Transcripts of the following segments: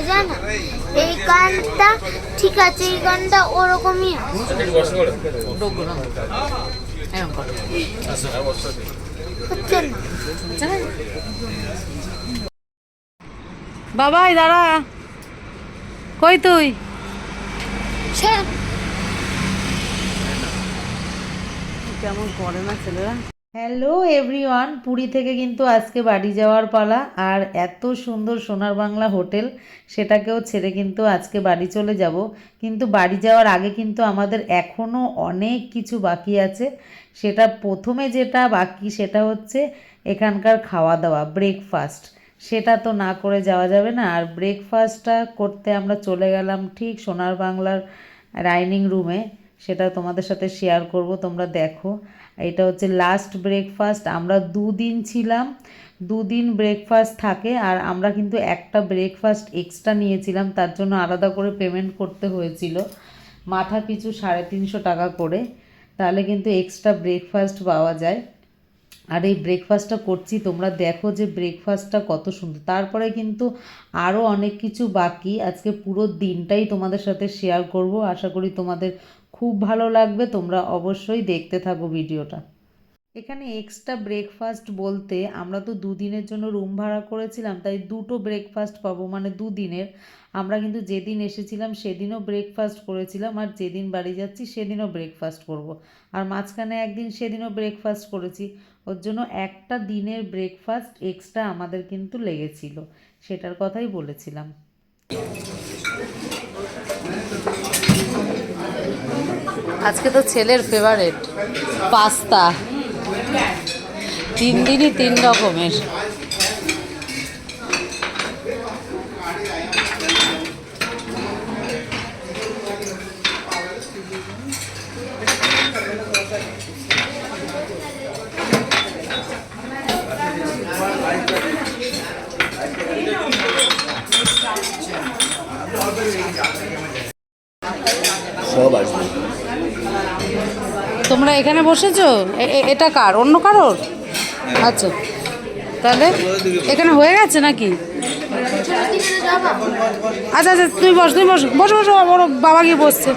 হয়ে যায় না? এই গানটা ঠিক আছে এই গানটা ওরকমই? বাবাই দাঁড়া। কই তুই? কেমন করে না ছেলেরা? হ্যালো এভরিওয়ান পুরী থেকে কিন্তু আজকে বাড়ি যাওয়ার পালা, আর এত সুন্দর সোনার বাংলা হোটেল, সেটাকেও ছেড়ে কিন্তু আজকে বাড়ি চলে যাব। কিন্তু বাড়ি যাওয়ার আগে কিন্তু আমাদের এখনও অনেক কিছু বাকি আছে। সেটা প্রথমে যেটা বাকি, সেটা হচ্ছে এখানকার খাওয়া দাওয়া ব্রেকফাস্ট সেটা তো না করে যাওয়া যাবে না, আর ব্রেকফাস্টটা করতে আমরা চলে গেলাম ঠিক সোনার বাংলার ডাইনিং রুমে সেটা তোমাদের সাথে শেয়ার করব, তোমরা দেখো। এটা হচ্ছে লাস্ট ব্রেকফাস্ট আমরা দুদিন ছিলাম, দুদিন ব্রেকফাস্ট থাকে আর আমরা কিন্তু একটা ব্রেকফাস্ট এক্সট্রা নিয়েছিলাম, তার জন্য আলাদা করে পেমেন্ট করতে হয়েছিল, মাথা পিছু সাড়ে তিনশো টাকা করে, তাহলে কিন্তু এক্সট্রা ব্রেকফাস্ট পাওয়া যায়। আর এই ব্রেকফাস্টটা করছি, তোমরা দেখো যে ব্রেকফাস্টটা কত সুন্দর। তারপরে কিন্তু আরও অনেক কিছু বাকি, আজকে পুরো দিনটাই তোমাদের সাথে শেয়ার করব, আশা করি তোমাদের খুব ভালো লাগবে, তোমরা অবশ্যই দেখতে থাকো ভিডিওটা। এখানে এক্সট্রা ব্রেকফাস্ট বলতে আমরা তো দুদিনের জন্য রুম ভাড়া করেছিলাম, তাই দুটো ব্রেকফাস্ট পাবো মানে দুদিনের। আমরা কিন্তু যেদিন এসেছিলাম সেদিনও ব্রেকফাস্ট করেছিলাম, আর যেদিন বাড়ি যাচ্ছি সেদিনও ব্রেকফাস্ট করব। আর মাঝখানে একদিন সেদিনও ব্রেকফাস্ট করেছি, ওর জন্য একটা দিনের ব্রেকফাস্ট এক্সট্রা আমাদের কিন্তু লেগেছিল, সেটার কথাই বলেছিলাম। আজকে তো ছেলের ফেভারেট পাস্তা। তিন দিনই তিন রকমের। তোমরা এখানে বসেছো? এটা কার? অন্য কারোর? আচ্ছা। তাহলে এখানে হয়ে গেছে নাকি? আচ্ছা আচ্ছা তুমি বস তুমি বস, বসো বসো, ওর বাবা গিয়ে বসছে।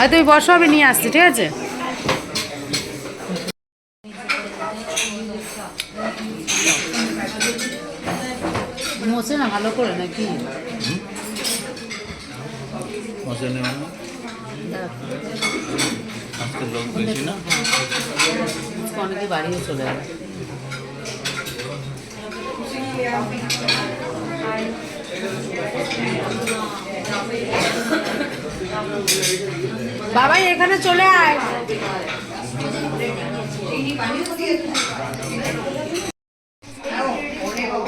আর তুমি বসো, আমি নিয়ে আসছি, ঠিক আছে? মোছে না, ভালো করে নাকি? আজকে লোক বেশি না? অনেকে বাড়িও চলে যাবে বাবাই এখানে চলে আয়।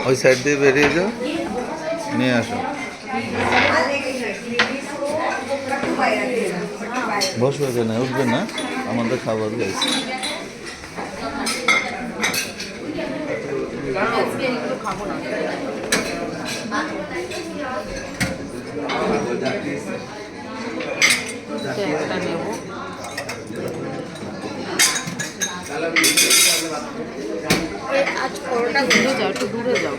ওই সাইড দিয়ে বেরিয়ে যাও নিয়ে আসো। বসো এখানে উঠবে না আমাদের খাবার পরোটা দূরে যাও একটু দূরে যাও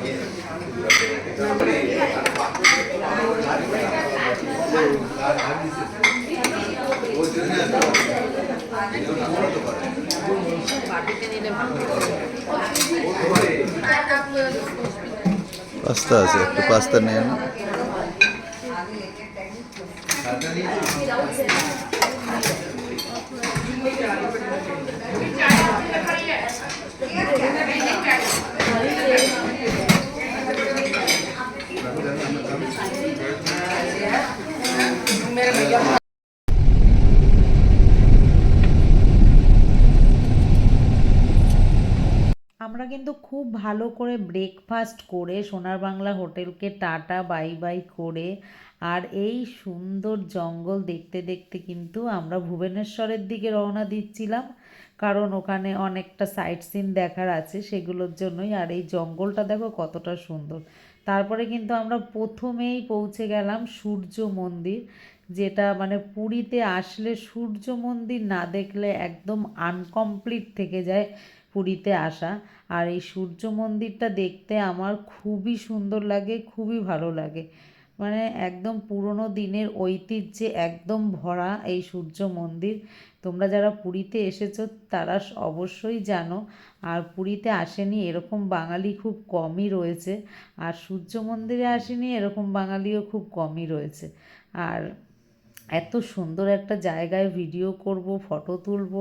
পাস্তা আছে একটু পাস্তা নিয়ে না আমরা কিন্তু খুব ভালো করে ব্রেকফাস্ট করে সোনার বাংলা হোটেলকে টাটা বাই বাই করে আর এই সুন্দর জঙ্গল দেখতে দেখতে কিন্তু আমরা ভুবনেশ্বরের দিকে রওনা দিচ্ছিলাম। কারণ ওখানে অনেকটা সাইট সিন দেখার আছে সেগুলোর জন্যই। আর এই জঙ্গলটা দেখো কতটা সুন্দর। তারপরে কিন্তু আমরা প্রথমেই পৌঁছে গেলাম সূর্য মন্দির, যেটা মানে পুরীতে আসলে সূর্য মন্দির না দেখলে একদম আনকমপ্লিট থেকে যায়। পুরীতে আসা। আর এই সূর্য মন্দিরটা দেখতে আমার খুবই সুন্দর লাগে, খুবই ভালো লাগে। মানে একদম পুরনো দিনের ঐতিহ্যে একদম ভরা এই সূর্য মন্দির। তোমরা যারা পুরীতে এসেছ, তারা অবশ্যই জানো। আর পুরীতে আসেনি এরকম বাঙালি খুব কমই রয়েছে। আর সূর্য মন্দিরে আসেনি এরকম বাঙালিও খুব কমই রয়েছে। আর এত সুন্দর একটা জায়গায় ভিডিও করব ফটো তুলব।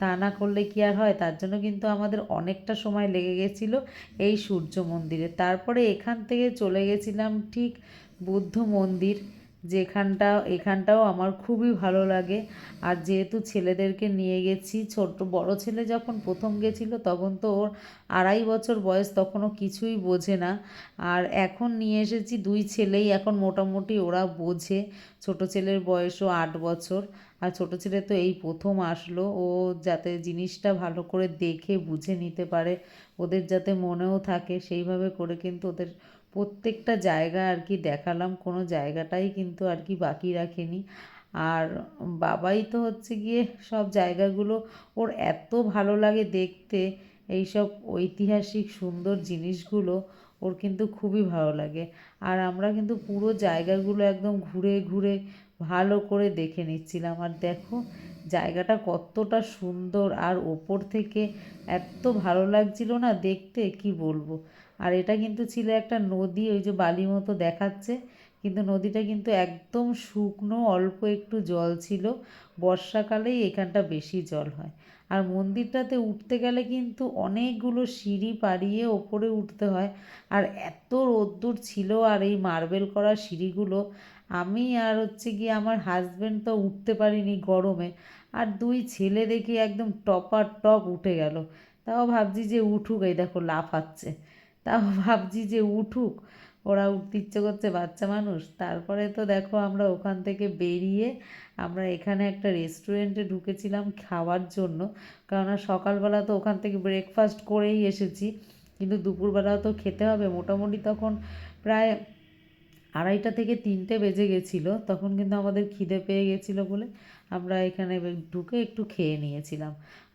তা না করলে কি আর হয়? তার জন্য কিন্তু আমাদের অনেকটা সময় লেগে গেছিল এই সূর্য মন্দিরে। তারপরে এখান থেকে চলে গেছিলাম ঠিক বুদ্ধ মন্দির। যেখানটা, এখানটাও আমার খুবই ভালো লাগে। আর যেহেতু ছেলেদেরকে নিয়ে গেছি, ছোট, বড় ছেলে যখন প্রথম গেছিল তখন তো ওর আড়াই বছর বয়স, তখনও কিছুই বোঝে না। আর এখন নিয়ে এসেছি দুই ছেলেই, এখন মোটামুটি ওরা বোঝে। ছোট ছেলের বয়সও আট বছর, আর ছোট ছেলে তো এই প্রথম আসলো। ও যাতে জিনিসটা ভালো করে দেখে, বুঝে নিতে পারে, ওদের যাতে মনেও থাকে, সেইভাবে করে কিন্তু ওদের প্রত্যেকটা জায়গা আর কি দেখালাম, কোনো জায়গাটাই কিন্তু আর কি বাকি রাখেনি। আর বাবাই তো হচ্ছে গিয়ে সব জায়গাগুলো ওর এত ভালো লাগে দেখতে, এইসব ঐতিহাসিক সুন্দর জিনিসগুলো ওর কিন্তু খুবই ভালো লাগে। আর আমরা কিন্তু পুরো জায়গাগুলো একদম ঘুরে ঘুরে ভালো করে দেখে নিচ্ছিলাম। আর দেখো, জায়গাটা কতটা সুন্দর আর ওপর থেকে এত ভালো লাগছিল না দেখতে, কি বলব? আর এটা কিন্তু ছিল একটা নদী, ওই যে বালি মতো দেখাচ্ছে। কিন্তু নদীটা কিন্তু একদম শুকনো, অল্প একটু জল ছিল। বর্ষাকালেই এখানটা বেশি জল হয়। আর মন্দিরটাতে উঠতে গেলে কিন্তু অনেকগুলো সিঁড়ি পাড়িয়ে ওপরে উঠতে হয়। আর এত রোদ্দুর ছিল আর এই মার্বেল করা সিঁড়িগুলো, আমি আর হচ্ছে গিয়ে আমার হাজবেন্ড তো উঠতে পারিনি গরমে। আর দুই ছেলে দেখি একদম টপার টপ উঠে গেল। তাও ভাবছি যে উঠুক, এই দেখো লাফাচ্ছে। তাও ভাবছি যে উঠুক। ওরা উঠতে ইচ্ছে করছে বাচ্চা মানুষ। তারপরে তো দেখো আমরা ওখান থেকে বেরিয়ে আমরা এখানে একটা রেস্টুরেন্টে ঢুকেছিলাম খাওয়ার জন্য। কেননা সকালবেলা তো ওখান থেকে ব্রেকফাস্ট করেই এসেছি। কিন্তু দুপুরবেলাও তো খেতে হবে। মোটামুটি তখন প্রায় আড়াইটা থেকে তিনটে বেজে গেছিল, তখন কিন্তু আমাদের খিদে পেয়ে গেছিল বলে আমরা এখানে ঢুকে একটু খেয়ে নিয়েছিলাম।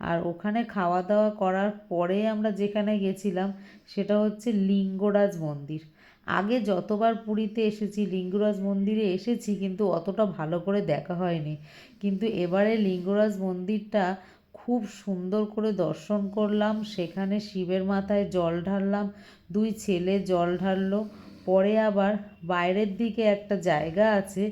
আর ওখানে খাওয়া দাওয়া করার পরে আমরা যেখানে গেছিলাম সেটা হচ্ছে লিঙ্গরাজ মন্দির। আগে যতবার পুরীতে এসেছি, লিঙ্গরাজ মন্দিরে এসেছি কিন্তু অতটা ভালো করে দেখা হয়নি। কিন্তু এবারে লিঙ্গরাজ মন্দিরটা খুব সুন্দর করে দর্শন করলাম, সেখানে শিবের মাথায় জল ঢাললাম, দুই ছেলে জল ঢাললো, পরে আবার বাইরের দিকে একটা জায়গা আছে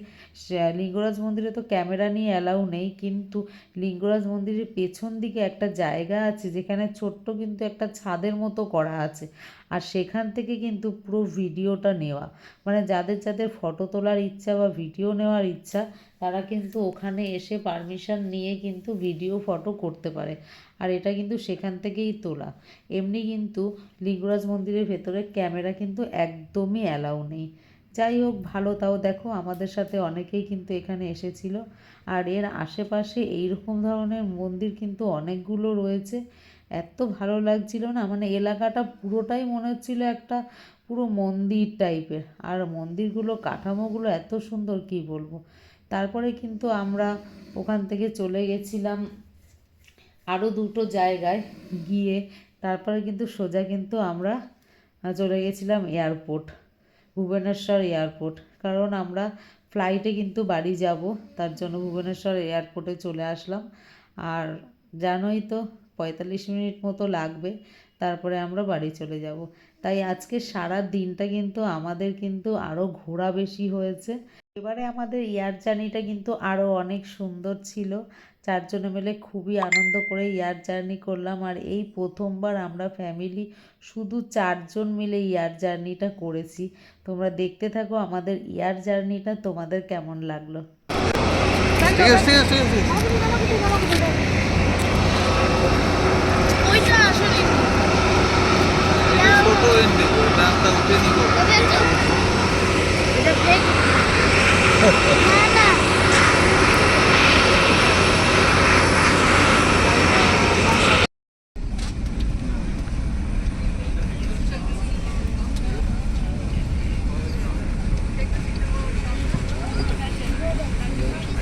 লিঙ্গরাজ মন্দিরে তো ক্যামেরা নিয়ে অ্যালাউ নেই, কিন্তু লিঙ্গরাজ মন্দিরের পেছন দিকে একটা জায়গা আছে, যেখানে ছোট্ট কিন্তু একটা ছাদের মতো করা আছে। আর সেখান থেকে কিন্তু পুরো ভিডিওটা নেওয়া। মানে যাদের যাদের ফটো তোলার ইচ্ছা বা ভিডিও নেওয়ার ইচ্ছা, তারা কিন্তু ওখানে এসে পারমিশন নিয়ে কিন্তু ভিডিও, ফটো করতে পারে। আর এটা কিন্তু সেখান থেকেই তোলা। এমনি কিন্তু লিঙ্গরাজ মন্দিরের ভেতরে ক্যামেরা কিন্তু একদমই অ্যালাউ নেই। যাই হোক ভালো তাও দেখো, আমাদের সাথে অনেকেই কিন্তু এখানে এসেছিল। আর এর আশেপাশে এইরকম ধরনের মন্দির কিন্তু অনেকগুলো রয়েছে। এত ভালো লাগছিল না মানে এলাকাটা পুরোটাই মনে হচ্ছিল একটা পুরো মন্দির টাইপের। আর মন্দিরগুলো, কাঠামোগুলো এত সুন্দর, কি বলব? তারপরে কিন্তু আমরা ওখান থেকে চলে গেছিলাম আরও দুটো জায়গায় গিয়ে। তারপরে কিন্তু সোজা কিন্তু আমরা চলে গেছিলাম এয়ারপোর্ট। ভুবনেশ্বর এয়ারপোর্ট। কারণ আমরা ফ্লাইটে কিন্তু বাড়ি যাব, তার জন্য ভুবনেশ্বর এয়ারপোর্টে চলে আসলাম। আর জানোই তো, পঁয়তাল্লিশ মিনিট মতো লাগবে, তারপরে আমরা বাড়ি চলে যাব। তাই আজকে সারা দিনটা কিন্তু আমাদের কিন্তু আরও ঘোরা বেশি হয়েছে। এবারে আমাদের এয়ার জার্নিটা কিন্তু আরও অনেক সুন্দর ছিল। চারজনে মিলে খুবই আনন্দ করে এয়ার জার্নি করলাম। আর এই প্রথমবার আমরা ফ্যামিলি শুধু চারজন মিলে এয়ার জার্নিটা করেছি। তোমরা দেখতে থাকো আমাদের এয়ার জার্নিটা তোমাদের কেমন লাগল? ঠিক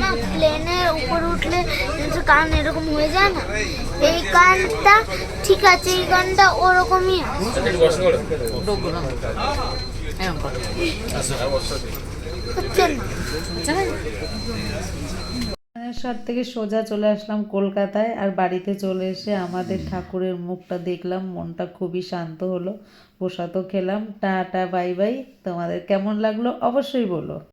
না প্লেনের উপর উঠলে কান এরকম হয়ে যায় না এই কানটা ঠিক আছে এই কানটা ওরকমই হচ্ছে না ভুবনেশ্বর থেকে সোজা চলে আসলাম কলকাতায় আর বাড়িতে চলে এসে আমাদের ঠাকুরের মুখটা দেখলাম মনটা খুবই শান্ত হলো। প্রসাদও খেলাম। Tata bye bye. তোমাদের কেমন লাগল? অবশ্যই বলো।